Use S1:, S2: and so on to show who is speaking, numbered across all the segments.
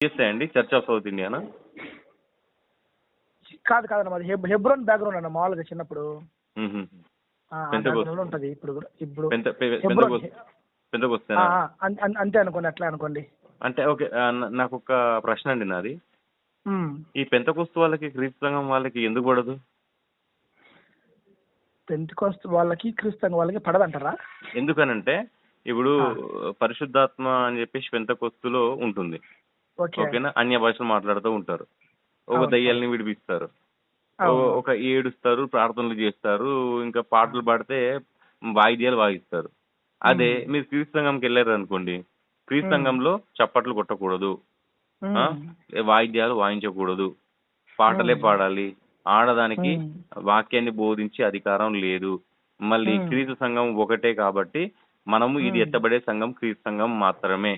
S1: CSI అండి church of south Indiana
S2: కాదు కాదన్న మాది హెబ్ హెబ్రోన్ బ్యాక్గ్రౌండ్ అన్న మామూలుగా చిన్నప్పుడు
S1: మ్మ్.
S2: ఆ, ఆ
S1: Pentecost.
S2: background లో ఉంటది ఇప్పుడు కూడా ఇప్పుడు
S1: పెంత పె-
S2: హెబ్రోన్
S1: పెంతకోస్ పెంతకొస్తేనా
S2: ఆ, ఆ, అన్- అన్- అంతే అనుకోండి అట్లా అనుకోండి
S1: అంటే ఓకే నాకు ఒక ప్రశ్న అండి నాది
S2: ఉమ్.
S1: ఈ పెంతకొస్తు వాళ్ళకి క్రీస్తు సంఘం వాళ్ళకి ఎందుకు పడదు
S2: పెంతికోస్త్ వాళ్ళకి క్రీస్తు వాళ్ళకి పడదంటారా
S1: ఎందుకనంటే ఇప్పుడు
S2: ఆ.
S1: పరిశుద్ధాత్మ అని చెప్పేసి పెంతకొస్తులో ఉంటుంది
S2: ఓకే
S1: ఓకేనా అన్య భాషలు మాట్లాడుతూ ఉంటారు ఒక. దయ్యాల్ని విడిపిస్తారు ఒక ఏడుస్తారు ప్రార్థనలు చేస్తారు ఇంకా పాటలు పాడితే వాయిద్యాలు వాయిస్తారు అదే. మీరు క్రీస్తు సంఘంకి వెళ్ళారు అనుకోండి క్రీస్తు
S2: మ్మ్.
S1: సంఘంలో చప్పట్లు కొట్టకూడదు. వాయిద్యాలు వాయించకూడదు పాటలే. పాడాలి ఆడదానికి. వాక్యాన్ని బోధించే అధికారం లేదు మళ్ళీ. క్రీస్తు సంఘం ఒకటే కాబట్టి మనము ఇది. ఎత్తబడే సంఘం క్రీస్తు సంఘం మాత్రమే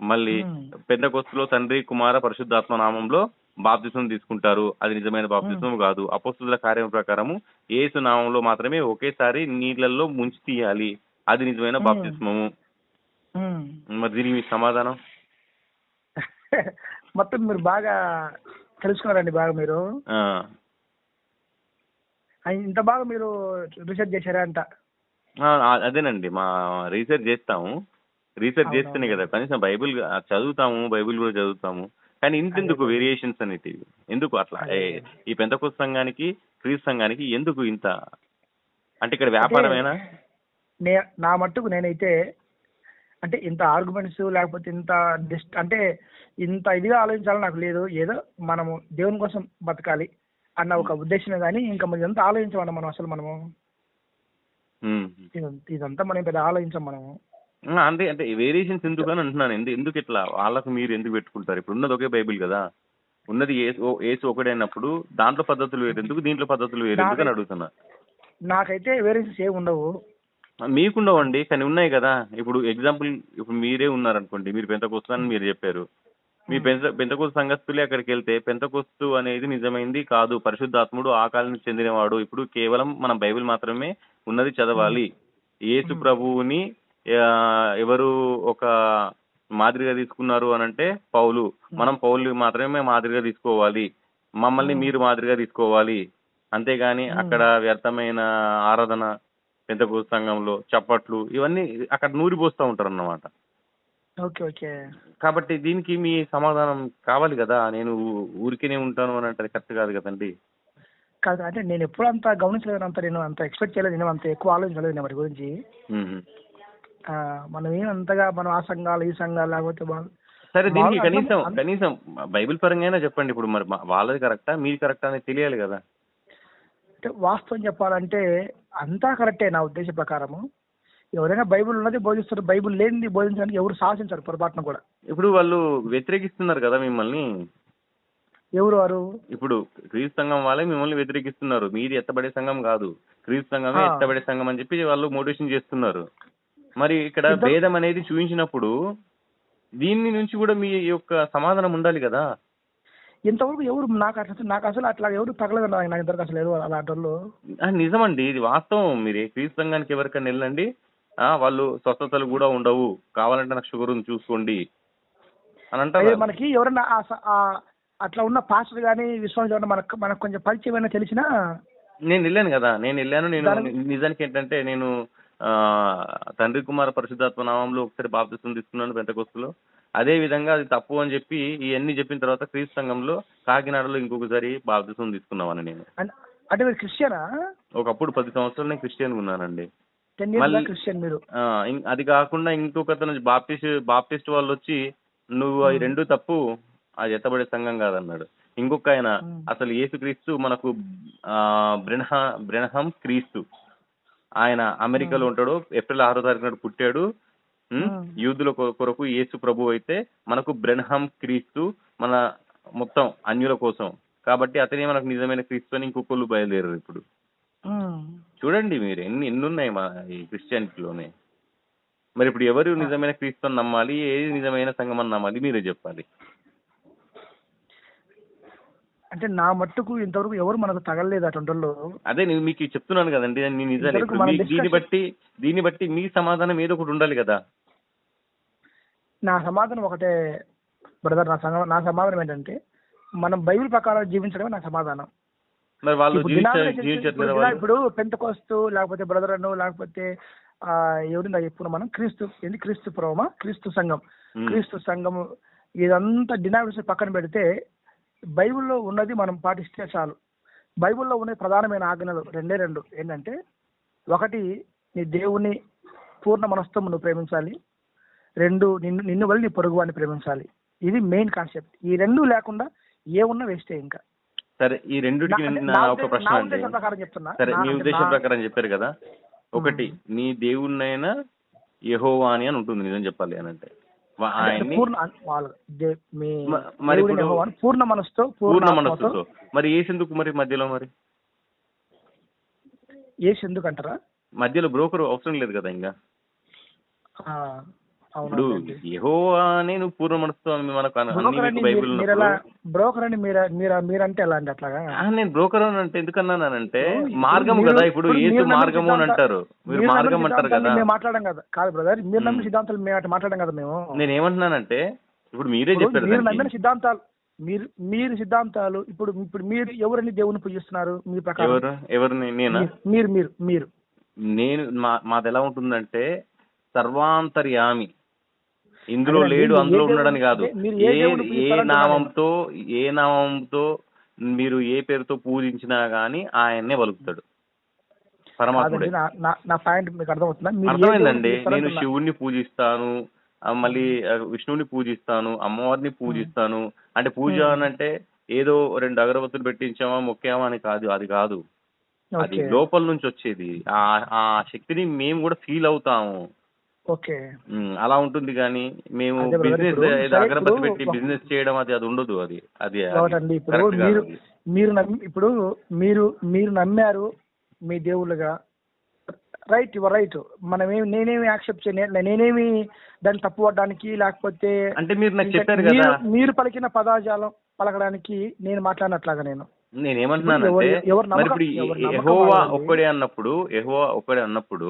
S1: మళ్ళీ
S2: మ్మ్.
S1: పెద్దకొస్తులో తండ్రి కుమార పరిశుద్ధాత్మ నామంలో బాప్తిసం తీసుకుంటారు. అది నిజమైన బాప్తిసం కాదు. అపోస్తుల కార్యం ప్రకారము ఏసు నామంలో మాత్రమే ఒకేసారి నీళ్ళల్లో ముంచి తీయాలి. అది నిజమైన
S2: మ్మ్.
S1: బాప్తిస్మము. మరి దీనికి మీ సమాధానం?
S2: మొత్తం మీరు బాగా తెలుసుకున్నారండి బాగా మీరు. ఇంత బాగా మీరు రీసెర్చ్ చేశారా అంట?
S1: అదేనండి. మా రీసెర్చ్ చేస్తాము. రీసెర్చ్. చేస్తేనే కదా కనీసం బైబిల్ చదువుతాము బైబిల్ కూడా చదువుతాము. కానీ ఇంతెందుకు. వేరియేషన్స్ అనేటివి? ఎందుకు అట్లా? ఈ పెంతకోస్ సంఘానికి క్రీస్తు సంఘానికి ఎందుకు ఇంత? అంటే ఇక్కడ వ్యాపారమేనా?
S2: నే నా మట్టుకు నేనైతే అంటే ఇంత ఆర్గ్యుమెంట్స్ లేకపోతే ఇంత డిస్ట్ అంటే ఇంత ఇదిగా ఆలోచించాలని నాకు లేదు. ఏదో మనము దేవుని కోసం బతకాలి అన్న ఒక ఉద్దేశమే కానీ ఇంకా మరి ఎంత ఆలోచించమన్న మనం అసలు మనము. ఇదంతా- మనం పెద్ద ఆలోచించాం మనము.
S1: అంటే అంటే వేరియేషన్స్ ఎందుకు అని అంటున్నాను. ఎందు- ఎందుకు ఇట్లా వాళ్ళకు మీరు ఎందుకు పెట్టుకుంటారు? ఇప్పుడు ఉన్నది ఒకే బైబిల్ కదా. ఉన్నది ఏసు ఏసు ఒకటైనప్పుడు దాంట్లో పద్ధతులు వేరు. ఎందుకు దీంట్లో పద్ధతులు వేరు? ఎందుకు అని అడుగుతున్నా?
S2: నాకైతే వేరియన్స్ ఏమి ఉండవు.
S1: మీకుండవండి కానీ ఉన్నాయి కదా. ఇప్పుడు ఎగ్జాంపుల్ ఇప్పుడు మీరే ఉన్నారనుకోండి మీరు పెంతకొస్తు అని మీరు చెప్పారు. మీ పెంత పెంతకొస్తు సంఘస్థులే అక్కడికి వెళ్తే పెంతకొస్తు అనేది నిజమైంది కాదు. పరిశుద్ధాత్ముడు ఆ కాలానికి చెందినవాడు. ఇప్పుడు కేవలం మనం బైబిల్ మాత్రమే ఉన్నది చదవాలి. యేసు ప్రభువుని ఎవరు ఒక మాదిరిగా తీసుకున్నారు అని అంటే పౌలు. మనం పౌలు మాత్రమే మాదిరిగా తీసుకోవాలి. మమ్మల్ని మీరు మాదిరిగా తీసుకోవాలి. అంతేగాని అక్కడ వ్యర్థమైన ఆరాధన పెంతకోస్తు సంఘంలో చప్పట్లు ఇవన్నీ అక్కడ నూరిపోస్తూ ఉంటారు అన్నమాట
S2: ఓకే ఓకే.
S1: కాబట్టి దీనికి మీ సమాధానం కావాలి కదా? నేను ఊరికేనే ఉంటాను అని అంటే కరెక్ట్ కాదు కదండి?
S2: కాదు అంటే నేను ఎప్పుడు అంత గమనించలేదు అంత నేను అంత ఎక్స్పెక్ట్ చేయలేదు నేను అంత ఎక్కువ ఆలోచించలేదు వాటి గురించి. మనం ఏం అంతగా మనం ఆ సంఘాలు ఈ సంఘాలు లేకపోతే వాళ్ళు
S1: సరే దీనికి కనీసం కనీసం బైబిల్ పరంగా చెప్పండి. ఇప్పుడు మరి వాళ్ళది కరెక్టా? మీది కరెక్టా అనేది తెలియాలి కదా.
S2: అంటే వాస్తవం చెప్పాలంటే అంతా కరెక్టే నా ఉద్దేశ ప్రకారము. ఎవరైనా బైబిల్ ఉన్నది బోధిస్తారు. బైబిల్ లేనిది బోధించడానికి ఎవరు సాహసించారు పొరపాటున కూడా.
S1: ఇప్పుడు వాళ్ళు వ్యతిరేకిస్తున్నారు కదా మిమ్మల్ని.
S2: ఎవరు వారు?
S1: ఇప్పుడు క్రీస్తు సంఘం వాళ్ళే మిమ్మల్ని వ్యతిరేకిస్తున్నారు. మీది ఎత్తబడే సంఘం కాదు. క్రీస్తు సంఘమే. ఎత్తబడే సంఘం అని చెప్పి వాళ్ళు మోటివేషన్ చేస్తున్నారు. మరి ఇక్కడ భేదం అనేది చూపించినప్పుడు దీని నుంచి కూడా మీ యొక్క సమాధానం ఉండాలి కదా?
S2: ఇంతవరకు ఎవరు నాకు అసలు నాకు అసలు అట్లా ఎవరు తగలేదు నాకు ఇంతవరకు అసలు ఎవరు అలాంటి వాళ్ళు?
S1: నిజమండి. ఇది వాస్తవం. మీరు క్రీస్తు సంఘానికి ఎవరికైనా వెళ్ళండి. వాళ్ళు స్వస్థతలు కూడా ఉండవు. కావాలంటే నాకు షుగర్ ఉంది చూసుకోండి. అని అంటారు
S2: అదే మనకి ఎవరైనా అట్లా ఉన్న పాస్టర్ కానీ విశ్వాసం ఎవరైనా మనకు మనకు కొంచెం పరిచయం అయినా తెలిసినా
S1: నేను వెళ్ళాను కదా. నేను వెళ్ళాను. నేను నిజానికి ఏంటంటే నేను తండ్రి కుమార పరిశుద్ధాత్మ నామంలో ఒకసారి బాప్తిసం తీసుకున్నాను పెంతకొస్తులో. అదే విధంగా అది తప్పు అని చెప్పి ఇవన్నీ చెప్పిన తర్వాత క్రీస్తు సంఘంలో కాకినాడలో ఇంకొకసారి బాప్తిసం తీసుకున్నామని నేను.
S2: అంటే మీరు క్రిస్టియనా?
S1: ఒకప్పుడు పది సంవత్సరాలు నేను క్రిస్టియన్ ఉన్నానండి.
S2: క్రిస్టియన్ మీరు.
S1: అది కాకుండా ఇంకొక అతను బాప్టిస్ట్ బాప్టిస్ట్ వాళ్ళు వచ్చి నువ్వు అవి
S2: మ్మ్.
S1: రెండు తప్పు అది ఎత్తబడే సంఘం కాదన్నాడు. ఇంకొక ఆయన
S2: మ్మ్.
S1: అసలు యేసు క్రీస్తు మనకు ఆ, బ్రెన్హ బ్రెన్హం క్రీస్తు. ఆయన అమెరికాలో ఉంటాడు ఏప్రిల్ ఆరో తారీఖు నాడు పుట్టాడు. యూదుల కొరకు యేసు ప్రభు అయితే మనకు బ్రెన్హం క్రీస్తు మన మొత్తం అన్యుల కోసం. కాబట్టి అతనే మనకు నిజమైన క్రీస్తు అని ఇంకొకళ్ళు బయలుదేరారు ఇప్పుడు. చూడండి మీరు ఎన్ని ఎన్ని ఉన్నాయి మా ఈ క్రిస్టియానిటీలోనే. మరి ఇప్పుడు ఎవరు నిజమైన క్రీస్తుని నమ్మాలి ఏది నిజమైన సంఘం అని నమ్మాలి మీరే చెప్పాలి.
S2: అంటే నా మట్టుకు ఇంతవరకు ఎవరు మనకు తగలలేదు అటువంటి
S1: అదే నేను మీకు చెప్తున్నాను కదండి నేను నిజాలు
S2: ఇంతవరకు
S1: ఇప్పుడు
S2: మన
S1: మీ- దీన్ని
S2: discussion-
S1: బట్టి దీన్ని బట్టి మీ సమాధానం ఏదో ఒకటి ఉండాలి కదా.
S2: నా సమాధానం ఒకటే బ్రదర్ నా సంగ నా సమాధానం ఏంటంటే మనం బైబిల్ ప్రకారం జీవించడమే నా సమాధానం.
S1: మరి వాళ్ళు
S2: ఇప్పుడు
S1: జీవించ
S2: denominations-
S1: జీవించట్లేదు
S2: ఇప్పుడు
S1: వాళ్ళు?
S2: ఇప్పుడు పెంతకోస్తు లేకపోతే బ్రదర్ అను లేకపోతే ఆ, ఎవరిందా ఇప్పుడు మనం? క్రీస్తు ఏంది క్రీస్తు పురమా క్రీస్తు సంఘం.
S1: ఉమ్.
S2: క్రీస్తు సంఘం ఇదంతా డినామినేషన్ పక్కన పెడితే బైబిల్లో ఉన్నది మనం పాటిస్తే చాలు. బైబిల్లో ఉన్న ప్రధానమైన ఆజ్ఞలు రెండే రెండు. ఏంటంటే ఒకటి నీ దేవుని పూర్ణ మనస్తో నువ్వు ప్రేమించాలి. రెండు నిన్ను నిన్ను వల్ల నీ పొరుగు వాడిని ప్రేమించాలి. ఇది మెయిన్ కాన్సెప్ట్. ఈ రెండు లేకుండా ఏ ఉన్నా వేస్టే ఇంకా.
S1: సరే ఈ రెండిటికి
S2: నా-
S1: ఒక ప్రశ్న అండి. సరే మీ ఉద్దేశం ప్రకారం చెప్పారు కదా. ఒకటి నీ దేవుణ్ణైనా యెహోవా అని అని ఉంటుంది నిజం చెప్పాలి అని అంటే. ఆయన్ని మరి
S2: పూర్ణ మనసుతో
S1: పూర్ణ మనస్సుతో. మరి ఏసెందుకు మరి మధ్యలో మరి?
S2: ఏసు ఎందుకు అంటారా
S1: మధ్యలో బ్రోకర్ అవసరం లేదు కదా ఇంకా? ఇప్పుడు యెహోవా అని నువ్వు పూర్ణ మనకు అన్న- బైబిల్
S2: బ్రోకర్ అని మీరు మీరు మీరంటే ఎలా అండి అట్లాగా?
S1: నేను బ్రోకర్ అని అంటే ఎందుకన్నానంటే మార్గం
S2: మీరు-
S1: కదా ఇప్పుడు ఏసు మార్గము అని అంటారు. మీరు
S2: మీరు
S1: మార్గం అంటారు కదా.
S2: మేము మాట్లాడడం కదా కాదు బ్రదర్ మీరు నమ్మిన
S1: మ్మ్.
S2: సిద్ధాంతాలు మేము అటు మాట్లాడడం కదా మేము.
S1: నేను ఏమంటున్నానంటే ఇప్పుడు మీరే చెప్పారు
S2: మీరు. నమ్మిన సిద్ధాంతాలు మీరు మీరు సిద్ధాంతాలు ఇప్పుడు ఇప్పుడు మీరు ఎవరిని దేవుని పూజిస్తున్నారు? మీ ప్రకారం.
S1: ఎవరు? ఎవరిని? నేనా?
S2: మీరు మీరు మీరు.
S1: నేను మా మాది ఎలా ఉంటుందంటే సర్వాంతర్యామి. ఇందులో లేడు అందులో ఉన్నాడని కాదు.
S2: ఏ
S1: ఏ నామంతో ఏ నామంతో మీరు ఏ పేరుతో పూజించినా గానీ ఆయన్నే పరమాత్ముడే.
S2: నా- పాయింట్ మీకు అర్థమవుతుందా? ఏ
S1: అర్థమైందండి. నేను. శివుణ్ణి పూజిస్తాను మళ్ళీ విష్ణువుని పూజిస్తాను అమ్మవారిని పూజిస్తాను. అంటే పూజ. అని అంటే ఏదో రెండు అగరబత్తులు పెట్టించామా మొక్కామా అని కాదు అది కాదు. అది లోపల నుంచి వచ్చేది. ఆ ఆ శక్తిని మేము కూడా ఫీల్ అవుతాము.
S2: ఓకే.
S1: అలా ఉంటుంది కానీ మేము బిజినెస్ ఏదో అగరబత్తి పెట్టి బిజినెస్ చేయడం అది అది ఉండదు అది అది
S2: కాబట్టి ఇప్పుడు మీరు. మీరు ఇప్పుడు మీరు మీరు నమ్మారు మీ దేవుళ్ళుగా. రైట్ యువర్ రైట్ మనమేమి నేనేమి యాక్సెప్ట్ చేయను నేనేమి దాన్ని తప్పుపడడానికి లేకపోతే
S1: అంటే మీరు నాకు చెప్పారు కదా.
S2: మీరు పలికిన పదాజాలం పలకడానికి నేను మాట్లాడినట్లాగా నేను.
S1: నేను ఏమంటున్నానంటే
S2: ఎవరు- ఎవరు
S1: మరి
S2: నమ్మకం-
S1: ఇప్పుడు
S2: ఎవరు నమ్మకం
S1: ఎహోవా
S2: వాళ్ళది.
S1: ఒక్కడే అన్నప్పుడు ఎహోవా ఒక్కడే అన్నప్పుడు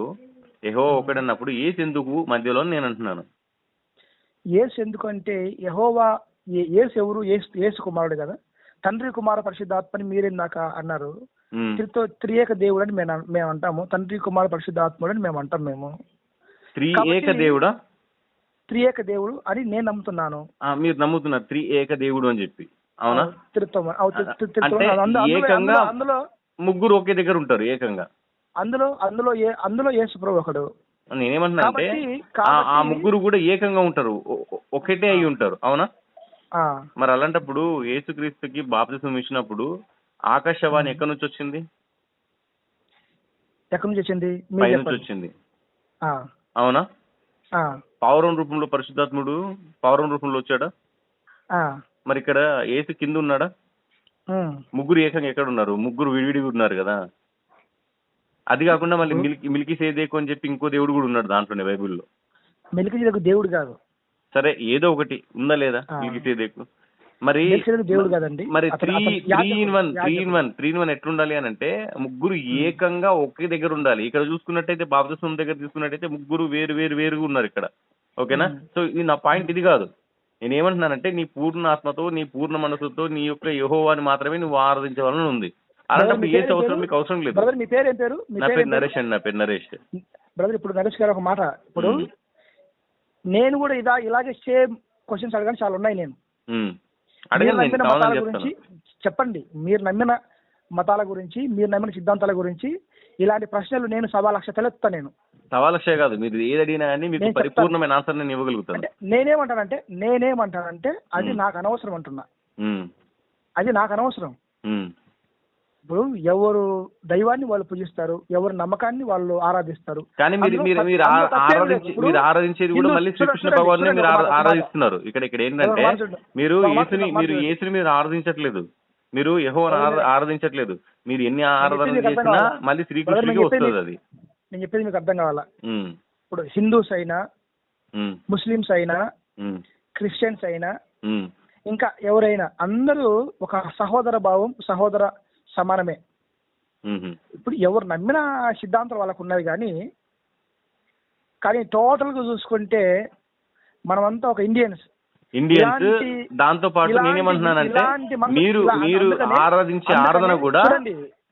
S1: ఎహోవా ఒక్కడే అన్నప్పుడు ఏసు ఎందుకు మధ్యలో నేను అంటున్నాను
S2: ఏసు ఎందుకంటే యహోవా ఏసు ఎవరు ఏసు కుమారుడు కదా. తండ్రి కుమార పరిశుద్ధాత్మని మీరేందాక అన్నారు. త్రితో త్రియేక దేవుడు అని మేము అంటాము తండ్రి కుమార పరిశుద్ధాత్ముడు అని మేము. అంటాం మేము
S1: త్రీ
S2: కాబట్టి-
S1: ఏక దేవుడా?
S2: త్రియేక దేవుడు అని నేను నమ్ముతున్నాను.
S1: మీరు నమ్ముతున్నారు త్రీ ఏక దేవుడు అని చెప్పి. అవునా?
S2: త్రిత్వం అందులో
S1: ముగ్గురు ఒకే దగ్గర ఉంటారు ఏకంగా.
S2: అందులో అందులో ఏ అందులో యేసు ప్రభు ఒకడు.
S1: నేనేమంటున్నా అంటే ఆ- ముగ్గురు కూడా ఏకంగా ఉంటారు. ఒకటే అయి ఉంటారు. అవునా? మరి అలాంటప్పుడు యేసుక్రీస్తుకి బాప్తిసం ఇచ్చినప్పుడు ఆకాశవాణి ఎక్కడి నుంచి వచ్చింది?
S2: ఎక్కడి నుంచి వచ్చింది?
S1: నుంచి. వచ్చింది. అవునా?
S2: ఆ,
S1: పావురం రూపంలో పరిశుద్ధాత్ముడు పావురం రూపంలో వచ్చాడా? మరి ఇక్కడ ఏసు కింద ఉన్నాడా. ముగ్గురు ఏకంగా ఎక్కడ ఉన్నారు? ముగ్గురు విడివిడిగా ఉన్నారు కదా. అది కాకుండా మళ్ళీ మిల్కి మిల్కి సేదేకు అని చెప్పి ఇంకో దేవుడు కూడా ఉన్నాడు దాంట్లోనే బైబిల్లో.
S2: మెలికిజేదకు దేవుడు కాదు.
S1: సరే ఏదో ఒకటి ఉందా లేదా. మిల్కి సేదేకు మరి
S2: దేవుడు కాదండి.
S1: మరి three three in one three in. One three in one ఎట్లుండాలి అని అంటే ముగ్గురు ఏకంగా ఒకే దగ్గర ఉండాలి. ఇక్కడ చూసుకున్నట్టయితే బాప్తిస్వం దగ్గర చూసుకున్నట్టయితే ముగ్గురు వేరు వేరు వేరుగా ఉన్నారు ఇక్కడ. ఓకేనా. సో ఇది నా పాయింట్ ఇది కాదు. నేను ఏమంటున్నానంటే నీ పూర్ణ ఆత్మతో నీ పూర్ణ మనసుతో నీ యొక్క యెహోవాని మాత్రమే నువ్వు ఆరాధించవాలని ఉంది. అలాంటప్పుడు ఏ అవసరం? మీకు అవసరం లేదు
S2: బ్రదర్ మీ పేరు ఏం పేరు
S1: నా
S2: పేరు?
S1: నరేష్ అండి నా పేరు నరేష్
S2: బ్రదర్ ఇప్పుడు నరేష్ గారు ఒక మాట ఇప్పుడు. నేను కూడా ఇదా ఇలాగే సేమ్ క్వశ్చన్స్ అడగని చాలా ఉన్నాయి నేను మతాల గురించి చెప్పండి మీరు నమ్మిన మతాల గురించి మీరు నమ్మిన సిద్ధాంతాల గురించి ఇలాంటి ప్రశ్నలు నేను సభా లక్ష తలెత్తా నేను
S1: సవాలక్షయ కాదు మీరు ఏది అడిగినా కానీ మీకు. పరిపూర్ణమైన ఆన్సర్ నేను ఇవ్వగలుగుతాను
S2: నేనేమంటానంటే నేనేమంటానంటే అది. నాకు అనవసరం అంటున్నా. అది నాకు అనవసరం. ఇప్పుడు ఎవరు దైవాన్ని వాళ్ళు పూజిస్తారు ఎవరు నమ్మకాన్ని వాళ్ళు ఆరాధిస్తారు.
S1: కానీ మీరు మీరు మీరు. ఆరాధించి ఆరాధించేది కూడా మళ్ళీ శ్రీకృష్ణ భగవాన్ మీరు. ఆరాధిస్తున్నారు. ఇక్కడ ఇక్కడ ఏంటంటే. మీరు యేసుని మీరు యేసుని మీరు ఆరాధించట్లేదు. మీరు ఆరా- ఆరాధించట్లేదు. మీరు ఎన్ని
S2: నేను
S1: ఆరాధన చేసినా? మళ్ళీ శ్రీకృష్ణుడికి వస్తుంది అది.
S2: నేను చెప్పేది మీకు అర్థం కావాలా? ఇప్పుడు హిందూస్ అయినా ముస్లిమ్స్ అయినా క్రిస్టియన్స్ అయినా ఇంకా ఎవరైనా అందరూ ఒక సహోదర భావం సహోదర సమానమే. ఇప్పుడు ఎవరు నమ్మిన సిద్ధాంతం వాళ్ళకు ఉన్నది కానీ కానీ టోటల్గా చూసుకుంటే మనమంతా ఒక ఇండియన్స్.
S1: ఇండియన్స్ దాంతో పాటు నేనేమంటున్నానంటే మీరు మీరు ఆరాధించే ఆరాధన కూడా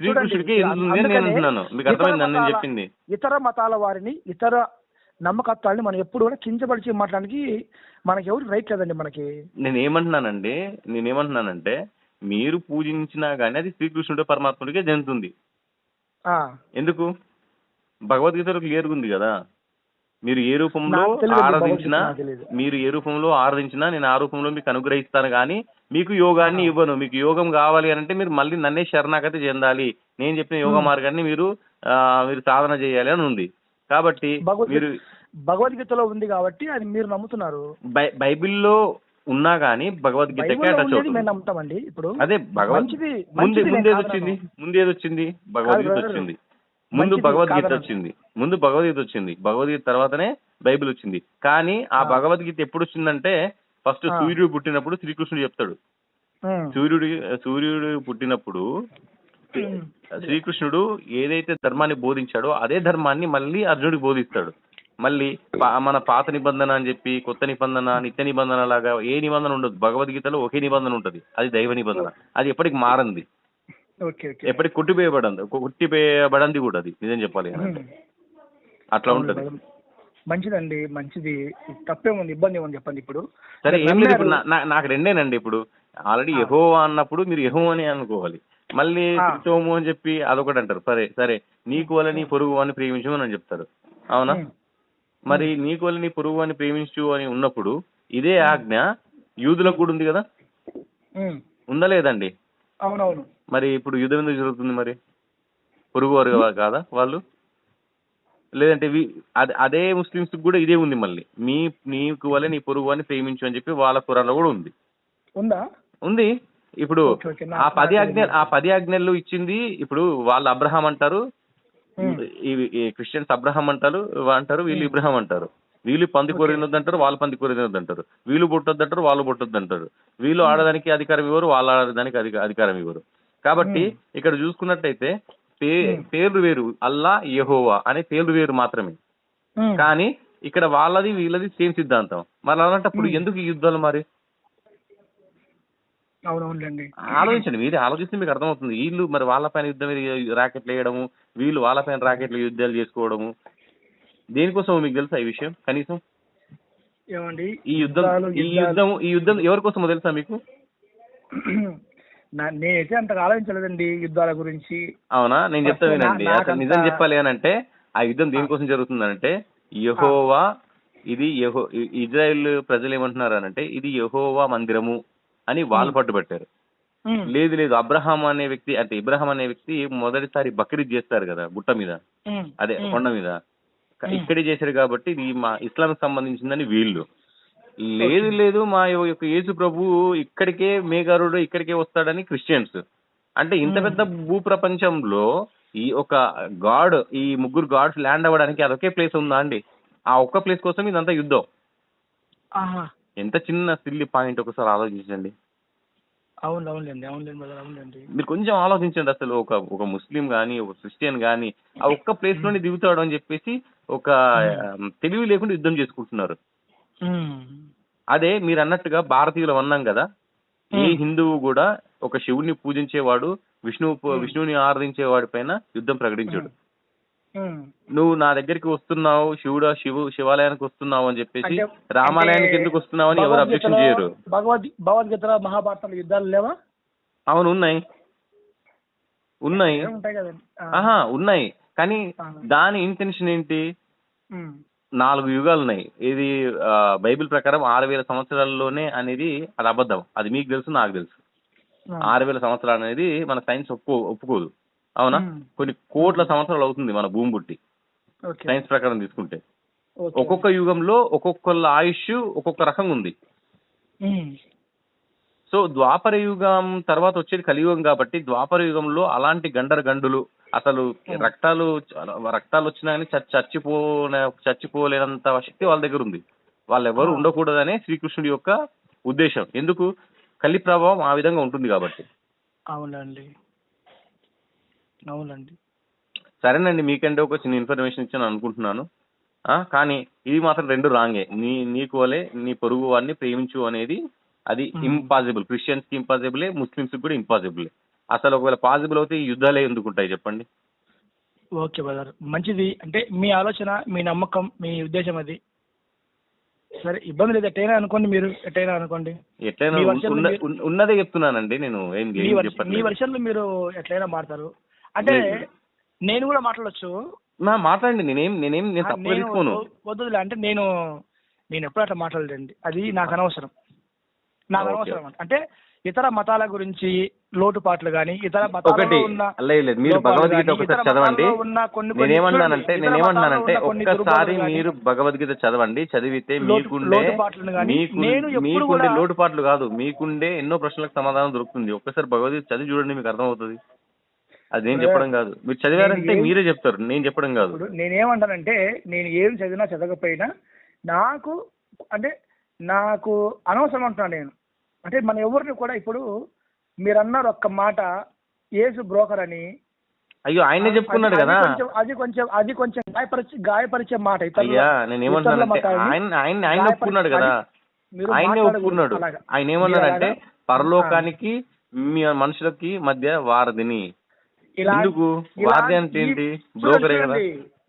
S1: శ్రీకృష్ణుడికి నేను అంటున్నాను. మీకు అర్థమైంది నేను చెప్పింది?
S2: ఇతర మతాల వారిని ఇతర నమ్మకత్వాన్ని మనం ఎప్పుడు కూడా కించపరిచి మాట్లాడానికి మనకి ఎవరు రైట్ లేదండి మనకి.
S1: నేను ఏమంటున్నానండి నేను ఏమంటున్నానంటే మీరు పూజించినా కానీ అది శ్రీకృష్ణుడు పరమాత్ముడికే చెందుతుంది.
S2: ఆ,
S1: ఎందుకు? భగవద్గీతలో క్లియర్గా ఉంది కదా. మీరు ఏ రూపంలో ఆరాధించినా. మీరు ఏ రూపంలో ఆరాధించినా నేను ఆ రూపంలో మీకు అనుగ్రహిస్తాను కానీ మీకు యోగాన్ని ఇవ్వను. మీకు యోగం కావాలి అని అంటే మీరు మళ్ళీ నన్నే శరణాగతి చెందాలి. నేను చెప్పిన యోగ. మార్గాన్ని మీరు మీరు సాధన చేయాలి అని ఉంది. కాబట్టి మీరు
S2: భగవద్గీతలో ఉంది కాబట్టి అది మీరు నమ్ముతున్నారు.
S1: బైబిల్లో ఉన్నా కానీ భగవద్గీతకి
S2: బైబిల్లో
S1: అటాచ్ అవుతుంది
S2: నమ్ముతామండి ఇప్పుడు
S1: అదే భగవద్ ముందు. ముందేది వచ్చింది భగవద్గీత. వచ్చింది ముందు భగవద్గీత. వచ్చింది ముందు భగవద్గీత వచ్చింది భగవద్గీత తర్వాతనే బైబిల్ వచ్చింది కానీ ఆ. భగవద్గీత ఎప్పుడు వచ్చిందంటే ఫస్ట్. సూర్యుడు పుట్టినప్పుడు శ్రీకృష్ణుడు చెప్తాడు. సూర్యుడు సూర్యుడు పుట్టినప్పుడు. శ్రీకృష్ణుడు ఏదైతే ధర్మాన్ని బోధించాడో అదే ధర్మాన్ని మళ్ళీ అర్జునుడికి బోధిస్తాడు మళ్ళీ మన పాత నిబంధన అని చెప్పి కొత్త నిబంధన నిత్య నిబంధన లాగా ఏ నిబంధన ఉండదు. భగవద్గీతలో ఒకే నిబంధన ఉంటది. అది దైవ నిబంధన. అది ఎప్పటికి మారంది. ఎప్పటికి కొట్టిపోయబడింది. కొట్టిపోయబడింది కూడా అది. నిజం చెప్పాలి. అట్లా ఉంటది.
S2: మంచిదండి. మంచిది. తప్పేముంది? ఇబ్బంది ఏమని చెప్పండి ఇప్పుడు?
S1: సరే ఏం లేదు ఇప్పుడు నాకు రెండేనండి ఇప్పుడు. ఆల్రెడీ. యహో అన్నప్పుడు మీరు యహో అని అనుకోవాలి. మళ్ళీ
S2: ఆ.
S1: క్రిస్తోము అని చెప్పి అదొకటి అంటారు. సరే సరే. నీకు వల్ల నీ పొరుగు అని ప్రేమించు అని చెప్తారు. అవునా. మరి నీకు వల్ల నీ పొరుగు అని ప్రేమించు అని ఉన్నప్పుడు ఇదే ఆజ్ఞ యూదులకు కూడా ఉంది కదా. ఉందా లేదండి?
S2: అవునవును.
S1: మరి ఇప్పుడు యుద్ధం ఎందుకు జరుగుతుంది మరి? పొరుగు వారు కాదా వాళ్ళు? లేదంటే అదే ముస్లిమ్స్ కూడా ఇదే ఉంది మళ్ళీ. మీ నీకు వల్ల నీ పొరుగు అని ప్రేమించు అని చెప్పి వాళ్ళ కురాన్లో కూడా ఉంది.
S2: ఉందా?
S1: ఉంది. ఇప్పుడు ఆ పది ఆజ్ఞ. ఆ పది ఆజ్ఞలు ఇచ్చింది ఇప్పుడు వాళ్ళు అబ్రహాం అంటారు. ఈ క్రిస్టియన్స్ అబ్రహాం అంటారు అంటారు వీళ్ళు ఇబ్రహాం అంటారు. వీళ్ళు పంది కూర తినొద్దు అంటారు వాళ్ళు పంది కూర తినొద్దు అంటారు వీళ్ళు పుట్టొద్దు అంటారు వాళ్ళు పుట్టొద్దు అంటారు వీళ్ళు ఆడడానికి అధికారం ఇవ్వరు వాళ్ళు ఆడడానికి అధిక- అధికారం ఇవ్వరు. కాబట్టి. ఇక్కడ చూసుకున్నట్టయితే. పేర్లు వేరు. అల్లా యెహోవా అనే పేర్లు వేరు మాత్రమే. కానీ ఇక్కడ వాళ్ళది వీళ్ళది సేమ్ సిద్ధాంతం. మరి అలాంటప్పుడు. ఎందుకు యుద్ధాలు మరి?
S2: అవునవునులేండి.
S1: ఆలోచించండి మీరే ఆలోచిస్తే మీకు అర్థమవుతుంది. వీళ్ళు మరి వాళ్ళపైన యుద్ధం రాకెట్లు వేయడము వీళ్ళు వాళ్ళపైన రాకెట్లు యుద్ధాలు చేసుకోవడము. దేనికోసం మీకు తెలుసా ఈ విషయం? కనీసం
S2: ఏమండి?
S1: ఈ యుద్ధం ఈ యుద్ధం ఈ యుద్ధం ఎవరి కోసమో తెలుసా మీకు?
S2: నేనైతే అంతగా ఆలోచించలేదండి యుద్ధాల గురించి.
S1: అవునా? నేను చెప్తా వినండి. అసలు నిజం చెప్పాలి అని అంటే ఆ యుద్ధం దేనికోసం జరుగుతుందంటే యహోవా ఇది యహో ఇజ్రాయెల్ ప్రజలు ఏమంటున్నారు అని అంటే ఇది యహోవా మందిరము. అని వాళ్ళు పట్టుబట్టారు. లేదు లేదు. అబ్రహాం అనే వ్యక్తి అంటే ఇబ్రహాం అనే వ్యక్తి మొదటిసారి బక్రీద్ చేస్తారు కదా గుట్ట మీద. అదే. కొండ మీద. ఇక్కడే చేశారు కాబట్టి ఇది మా ఇస్లాంకి సంబంధించిందని వీళ్ళు. లేదు లేదు. మా యొక్క యేసు ప్రభు ఇక్కడికే మేఘారుడు ఇక్కడికే వస్తాడని క్రిస్టియన్స్. అంటే ఇంత. పెద్ద భూ ప్రపంచంలో ఈ ఒక గాడ్ ఈ ముగ్గురు గాడ్స్ ల్యాండ్ అవ్వడానికి అదొకే ప్లేస్ ఉందా అండి? ఆ ఒక్క ప్లేస్ కోసం ఇదంతా యుద్ధం. ఎంత చిన్న సిల్లి పాయింట్ ఒకసారి ఆలోచించండి
S2: అవును అవునులేండి అవునులేండి brother, అవునులేండి
S1: మీరు కొంచెం ఆలోచించండి అసలు ఒక ఒక ముస్లిం గాని ఒక క్రిస్టియన్ గాని ఆ ఒక్క ప్లేస్లోనే దిగుతాడు అని చెప్పేసి ఒక ఆ, తెలివి లేకుండా యుద్ధం చేసుకుంటున్నారు
S2: ఉమ్.
S1: అదే మీరు అన్నట్టుగా భారతీయులు అన్నాం కదా ఏ
S2: మ్మ్.
S1: హిందువు కూడా ఒక శివుని పూజించేవాడు విష్ణువు. విష్ణువుని ఆరాధించేవాడి పైన యుద్ధం ప్రకటించాడు. నువ్వు నా దగ్గరికి వస్తున్నావు శివుడా శివు శివాలయానికి వస్తున్నావు అని చెప్పేసి రామాలయానికి ఎందుకు వస్తున్నావు అని ఎవరు అబ్జెక్షన్ చేయరు.
S2: భగవద్గీతలో- భగవద్ భగవద్గీతలో మహాభారతంలో యుద్ధాలు లేవా?
S1: అవును ఉన్నాయి. ఉన్నాయి. ఆహా ఉన్నాయి. కానీ. దాని ఇంటెన్షన్ ఏంటి. నాలుగు యుగాలు ఉన్నాయి. ఇది బైబిల్ ప్రకారం ఆరు వేల సంవత్సరాల్లోనే అనేది అది అబద్ధం. అది మీకు తెలుసు నాకు తెలుసు. ఆరు వేల సంవత్సరాలు అనేది మన సైన్స్ ఒప్పుకో ఒప్పుకోదు. అవునా. కొన్ని కోట్ల సంవత్సరాలు అవుతుంది మన భూమి పుట్టి. సైన్స్ ప్రకారం తీసుకుంటే. ఒక్కొక్క యుగంలో ఒక్కొక్కళ్ళ ఆయుష్ ఒక్కొక్క రకంగా ఉంది. సో ద్వాపర యుగం తర్వాత వచ్చేది కలియుగం కాబట్టి ద్వాపర యుగంలో అలాంటి గండర గండులు అసలు రక్తాలు రక్తాలు వచ్చినా కానీ చ- చచ్చిపోనే చచ్చిపోలేనంత శక్తి వాళ్ళ దగ్గర ఉంది. వాళ్ళు ఎవరు ఉండకూడదనే శ్రీకృష్ణుడి యొక్క ఉద్దేశం. ఎందుకు? కలి ప్రభావం ఆ విధంగా ఉంటుంది కాబట్టి.
S2: అవునండి. అవునండి.
S1: సరేనండి మీకంటే ఒక చిన్న ఇన్ఫర్మేషన్ ఇచ్చాను అనుకుంటున్నాను. కానీ ఇది మాత్రం రెండు రాంగే. నీ నీకు వలే నీ పొరుగు వాడిని ప్రేమించు అనేది అది. ఇంపాసిబుల్ క్రిస్టియన్స్కి ఇంపాసిబులే ముస్లిమ్స్ కూడా ఇంపాసిబుల్ అసలు ఒకవేళ పాసిబుల్ అవుతే ఈ యుద్ధాలే ఎందుకు ఉంటాయి చెప్పండి?
S2: Okay brother. మంచిది. అంటే మీ ఆలోచన మీ నమ్మకం మీ ఉద్దేశం అది. సరే ఇబ్బంది లేదు. ఎట్టయినా అనుకోండి మీరు. ఎట్టయినా అనుకోండి.
S1: ఎట్లయినా ఉన్నదే చెప్తున్నానండి నేను. ఏం
S2: మీ వర్షన్లో మీరు ఎట్లయినా మాట్లాడతారు అంటే. నేను కూడా మాట్లాడొచ్చు.
S1: నా మాట్లాడండి నేనేం నేనేం నేను
S2: ఆ,
S1: తప్పుగా తీసుకోను
S2: వద్దులే అంటే నేను నేను ఎప్పుడు అట్లా మాట్లాడలేండి అది నాకు అనవసరం. నాకు. అనవసరం అంటే. ఇతర మతాల గురించి లోటుపాట్లు కానీ ఇతర
S1: ఒకటి లేదు మీరు భగవద్గీత ఒకసారి చదవండి. నేనేమన్నానంటే నేనేమన్నానంటే ఒక్కసారి మీరు భగవద్గీత చదవండి. చదివితే మీకుండే మీకుండే
S2: కూడా-
S1: లోటుపాట్లు కాదు. మీకుండే ఎన్నో ప్రశ్నలకు సమాధానం దొరుకుతుంది. ఒక్కసారి భగవద్గీత చదివి చూడండి మీకు అర్థమవుతుంది. అది నేను చెప్పడం కాదు. మీరు చదివారంటే మీరే చెప్తారు. నేను చెప్పడం కాదు.
S2: ఇప్పుడు నేనేమంటానంటే నేను ఏం చదివినా చదవకపోయినా నాకు అంటే నాకు అనవసరం అంటున్నాను నేను. అంటే మన ఎవరిని కూడా ఇప్పుడు మీరు అన్నారు ఒక్క మాట ఏసు బ్రోకర్ అని.
S1: అయ్యో ఆయనే చెప్పుకున్నాడు కదా.
S2: అది కొంచెం అది కొంచెం గాయపరిచే గాయపరిచే మాట
S1: అయ్యా నేను ఏమంటున్నానంటే ఆయన ఆయన ఆయన ఒప్పుకున్నాడు కదా. ఆయనే ఒప్పుకున్నాడు. ఆయన ఏమన్నాడంటే పరలోకానికి మీ మనుషులకి మధ్య వారధిని. ఎందుకు? ఏంటి? బ్రోకరే కదా.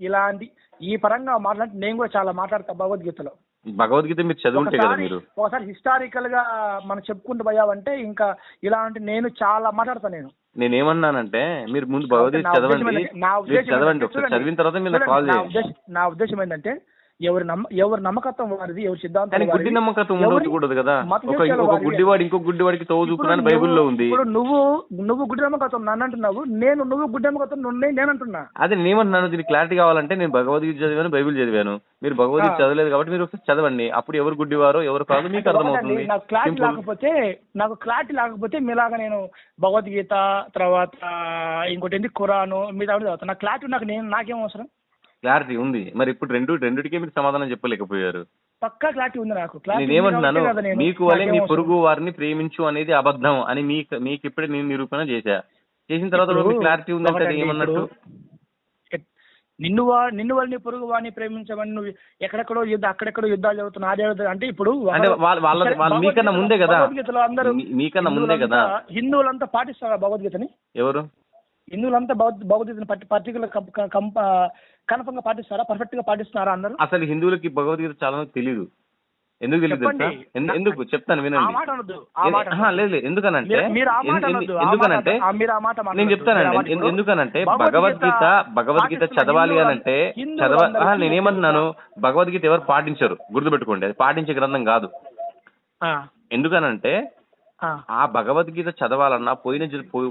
S2: ఇలాంటి ఈ పరంగా మాట్లాడి నేను కూడా చాలా మాట్లాడతా భగవద్గీతలో.
S1: భగవద్గీత మీరు చదువుంటే కదా
S2: ఒకసారి
S1: మీరు.
S2: ఒకసారి హిస్టారికల్గా మనం చెప్పుకుంటూ పోయావంటే ఇంకా ఇలాంటి నేను చాలా మాట్లాడతాను నేను.
S1: నేనేమన్నానంటే మీరు ముందు భగవద్గీత చదవండి. చదవండి ఒకసారి. చదివిన తర్వాత మీరు కాల్ చేయండి.
S2: నా ఉద్దేశం ఏంటంటే ఎవరి నమ్మ ఎవరి నమ్మకత్వం వారిది ఎవరి సిద్ధాంతం
S1: గుడ్డి నమ్మకత్వం ఉండకూడదు కదా. ఒక. గుడ్డివాడు ఇంకో గుడ్డివాడికి
S2: నువ్వు-
S1: బైబిల్లో ఉంది.
S2: ఇప్పుడు నువ్వు నువ్వు గుడ్డి నమ్మకత్వం నన్ను అంటున్నావు నేను నువ్వు గుడ్డి నమ్మకత్వం నున్నే నేను అంటున్నా.
S1: అదే నేనేమంటున్నాను? దీనికి క్లారిటీ కావాలంటే నేను భగవద్గీత చదివాను బైబిల్ చదివాను. మీరు భగవద్గీత. చదవలేదు కాబట్టి మీరు ఒకసారి చదవండి. అప్పుడు ఎవరు గుడ్డివారో ఎవరు కాదు మీకు అర్థమవుతుంది.
S2: నాకు క్లారిటీ. లేకపోతే నాకు క్లారిటీ లేకపోతే మీలాగా నేను భగవద్గీత తర్వాత ఇంకోటి ఏంటి ఖురాను మీద చదువుతాను నాకు క్లారిటీ నాకు నేను నాకేం అవసరం?
S1: క్లారిటీ ఉంది. మరి ఇప్పుడు రెండు రెండుటికే మీరు సమాధానం చెప్పలేకపోయారు.
S2: పక్కా క్లారిటీ ఉంది నాకు.
S1: నేనేమంటున్నాను మీకు వల్లే
S2: నాకేం
S1: మీ? పొరుగు వారిని ప్రేమించు అనేది అబద్ధం అని మీకు మీకు ఇప్పుడే నేను నిరూపణ చేశా. చేసిన తర్వాత క్లారిటీ ఉందంటే ఏమన్నట్టు?
S2: నిన్ను వా నిన్ను వాళ్ళని పొరుగు వాడిని ప్రేమించమని నువ్వు ఎక్కడెక్కడో యుద్ధ అక్కడెక్కడో యుద్ధాలు చదువుతున్నా అదే. అంటే ఇప్పుడు
S1: మీకన్నా ముందే కదా.
S2: భగవద్గీతలో అందరూ
S1: మీ- మీకన్నా ముందే కదా.
S2: హిందువులంతా- పాటిస్తారా భగవద్గీతని?
S1: ఎవరు?
S2: హిందువులంతా భగవద్ భగవద్గీతని పర్టి పర్టికులర్ కన్ఫర్మ్గా పాటిస్తారా? పర్ఫెక్ట్గా పాటిస్తున్నారా అందరూ?
S1: అసలు హిందువులకి భగవద్గీత చాలా తెలీదు. ఎందుకు తెలియదు ఎందుకు? చెప్తాను వినండి. లేదు లేదు. ఎందుకనంటే ఎందుకనంటే నేను. చెప్తానండి. ఎందుకనంటే
S2: భగవద్గీత
S1: భగవద్గీత చదవాలి అని అంటే చదవ నేనేమంటున్నాను భగవద్గీత ఎవరు పాటించరు. గుర్తుపెట్టుకోండి. అది పాటించే గ్రంథం కాదు. ఎందుకనంటే
S2: ఆ.
S1: భగవద్గీత చదవాలన్నా పోయిన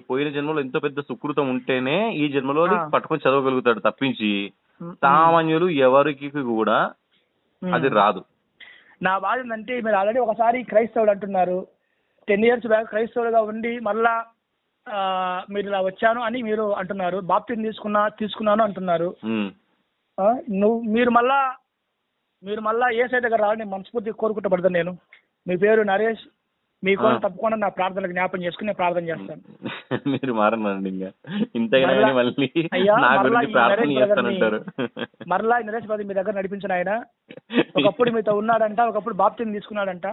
S1: పోయిన జన్మలో ఎంతో పెద్ద సుకృతం ఉంటేనే ఈ జన్మలో. పట్టుకొని చదవగలుగుతాడు తప్పించి సామాన్యులు ఎవరికి కూడా. అది రాదు
S2: నా బాధ ఏంటంటే మీరు ఆల్రెడీ ఒకసారి క్రైస్తవుడు అంటున్నారు టెన్ ఇయర్స్ బ్యాక్ క్రైస్తవుడుగా ఉండి మళ్ళా మీరు ఇలా వచ్చాను అని మీరు అంటున్నారు బాప్తిని తీసుకున్నా తీసుకున్నాను అంటున్నారు నువ్వు మీరు మళ్ళా మీరు మళ్ళా ఏ సైడ్ దగ్గర రావాలని మనస్ఫూర్తిగా కోరుకుంటూ పడతాను నేను మీ పేరు నరేష్ మీకోసం. తప్పకుండా నా ప్రార్థనలు జ్ఞాపం చేసుకుని నేను ప్రార్థన చేస్తాను.
S1: మీరు మారనండి ఇంకా. ఇంతగా
S2: మళ్ళా-
S1: నా గురించి ప్రార్థన చేస్తానంటారు.
S2: మరలా నరేష్ బాబు మీ దగ్గర నడిపించిన ఆయన ఒకప్పుడు మీతో ఉన్నాడంట ఒకప్పుడు బాప్తిని తీసుకున్నాడంట.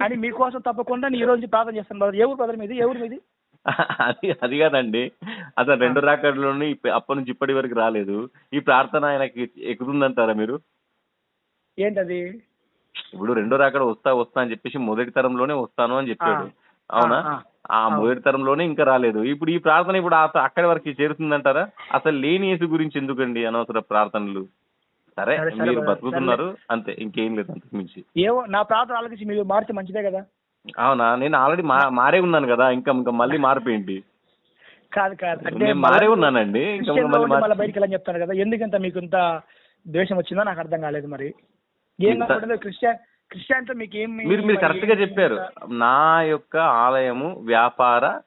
S2: అని మీకోసం తప్పకుండా నేను ఈ రోజు ప్రార్థన చేస్తాను బ్రదర్. ఊరు బ్రదర్ మీది? ఊరు మీది?
S1: అది అది కాదండి. అసలు రెండు రాకడలోని ఇప్ప- అప్పటి నుంచి ఇప్పటి వరకు రాలేదు. ఈ ప్రార్థన ఆయనకి ఎక్కుతుందంటారా మీరు?
S2: ఏంటది?
S1: ఇప్పుడు రెండో రాకడ వస్తా వస్తా అని చెప్పేసి మొదటి తరంలోనే వస్తాను అని చెప్పాడు. అవునా?
S2: ఆ,
S1: మొదటి తరంలోనే ఇంకా రాలేదు. ఇప్పుడు ఈ ప్రార్థన ఇప్పుడు అక్కడి వరకు చేరుతుందంటారా? అసలు లేని యేసు గురించి ఎందుకండి అనవసర ప్రార్థనలు? సరే మీరు. బతుకుతున్నారు. అంతే ఇంకేం లేదు అంతకు మించి.
S2: ఏవో నా ప్రార్థన ఆలోచించి మీరు మారితే మంచిదే కదా?
S1: అవునా? నేను ఆల్రెడీ మా మారే ఉన్నాను కదా ఇంకా ఇంకా మళ్ళీ మారిపోయింది.
S2: కాదు కాదు. అంటే
S1: నేను మారే ఉన్నానండి ఇంకా మళ్ళీ
S2: బయటికి వెళ్ళని చెప్తాను కదా ఎందుకంత మీకు ఇంత ద్వేషం వచ్చిందో నాకు అర్థం కాలేదు మరి. ఏం
S1: ఇంత-
S2: కాకుండా క్రిస్టియన్ క్రిస్టియన్తో మీకు ఏం
S1: మీరు మీరు కరెక్ట్గా చెప్పారు. నా యొక్క ఆలయము వ్యాపార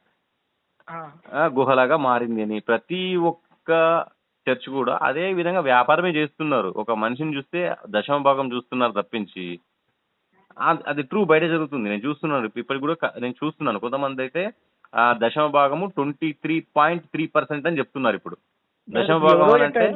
S1: గుహలాగా మారింది అని. ప్రతి ఒక్క చర్చ్ కూడా అదే విధంగా వ్యాపారమే చేస్తున్నారు. ఒక మనిషిని చూస్తే దశమ భాగం చూస్తున్నారు తప్పించి. అది ట్రూ బయట జరుగుతుంది. నేను చూస్తున్నాను. ఇప్పటికి కూడా నేను చూస్తున్నాను. కొంతమంది అయితే ఆ దశమ భాగము twenty three point three percent అని చెప్తున్నారు ఇప్పుడు. దశమ భాగం అంటే